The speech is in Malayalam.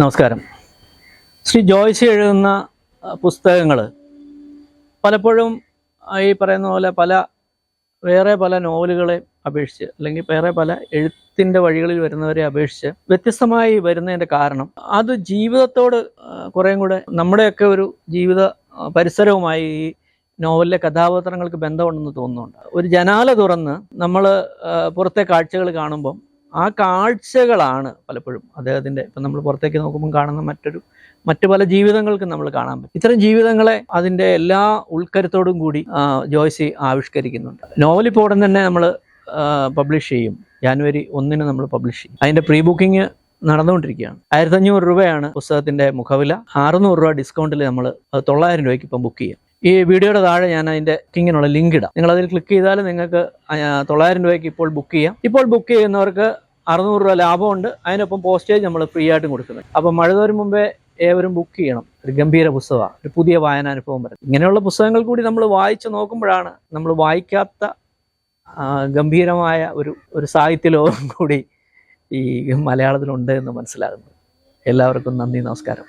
നമസ്കാരം. ശ്രീ ജോയ്സ് എഴുതുന്ന പുസ്തകങ്ങൾ പലപ്പോഴും ഈ പറയുന്ന പോലെ പല വേറെ പല നോവലുകളെ അപേക്ഷിച്ച് അല്ലെങ്കിൽ വേറെ പല എഴുത്തിന്റെ വഴികളിൽ വരുന്നവരെ അപേക്ഷിച്ച് വ്യത്യസ്തമായി വരുന്നതിന്റെ കാരണം അത് ജീവിതത്തോട് കുറേയും കൂടെ നമ്മുടെയൊക്കെ ഒരു ജീവിത പരിസരവുമായി ഈ നോവലിലെ കഥാപാത്രങ്ങൾക്ക് ബന്ധമുണ്ടെന്ന് തോന്നുന്നുണ്ട്. ഒരു ജനാല തുറന്ന് നമ്മൾ പുറത്തെ കാഴ്ചകൾ കാണുമ്പം ആ കാഴ്ചകളാണ് പലപ്പോഴും അദ്ദേഹത്തിന്റെ ഇപ്പം നമ്മൾ പുറത്തേക്ക് നോക്കുമ്പോൾ കാണുന്ന മറ്റൊരു മറ്റു പല ജീവിതങ്ങൾക്കും നമ്മൾ കാണാൻ പറ്റും. ഇത്തരം ജീവിതങ്ങളെ അതിന്റെ എല്ലാ ഉൾക്കരുത്തോടും കൂടി ജോയ്സി ആവിഷ്കരിക്കുന്നുണ്ട്. നോവൽ ഇപ്പോൾ ഉടൻ തന്നെ നമ്മൾ പബ്ലിഷ് ചെയ്യും. ജാനുവരി ഒന്നിന് നമ്മൾ പബ്ലിഷ് ചെയ്യും. അതിന്റെ പ്രീ ബുക്കിംഗ് നടന്നുകൊണ്ടിരിക്കുകയാണ്. ആയിരത്തഞ്ഞൂറ് രൂപയാണ് പുസ്തകത്തിന്റെ മുഖവില. അറുന്നൂറ് രൂപ ഡിസ്കൗണ്ടിൽ നമ്മൾ തൊള്ളായിരം രൂപയ്ക്ക് ഇപ്പം ബുക്ക് ചെയ്യാം. ഈ വീഡിയോയുടെ താഴെ ഞാൻ അതിന്റെ കിങ്ങിനുള്ള ലിങ്ക് ഇടാം. നിങ്ങൾ അതിൽ ക്ലിക്ക് ചെയ്താൽ നിങ്ങൾക്ക് തൊള്ളായിരം രൂപയ്ക്ക് ഇപ്പോൾ ബുക്ക് ചെയ്യാം. ഇപ്പോൾ ബുക്ക് ചെയ്യുന്നവർക്ക് അറുന്നൂറ് രൂപ ലാഭമുണ്ട്. അതിനൊപ്പം പോസ്റ്റേജ് നമ്മൾ ഫ്രീ ആയിട്ടും കൊടുക്കുന്നുണ്ട് അപ്പം മഴ തോരും മുമ്പേ ഏവരും ബുക്ക് ചെയ്യണം. ഒരു ഗംഭീര പുസ്തകമാണ്. ഒരു പുതിയ വായനാനുഭവം വരും. ഇങ്ങനെയുള്ള പുസ്തകങ്ങൾ കൂടി നമ്മൾ വായിച്ച് നോക്കുമ്പോഴാണ് നമ്മൾ വായിക്കാത്ത ഗംഭീരമായ ഒരു ഒരു സാഹിത്യ ലോകം കൂടി ഈ മലയാളത്തിലുണ്ട് എന്ന് മനസ്സിലാകുന്നത്. എല്ലാവർക്കും നന്ദി നമസ്കാരം.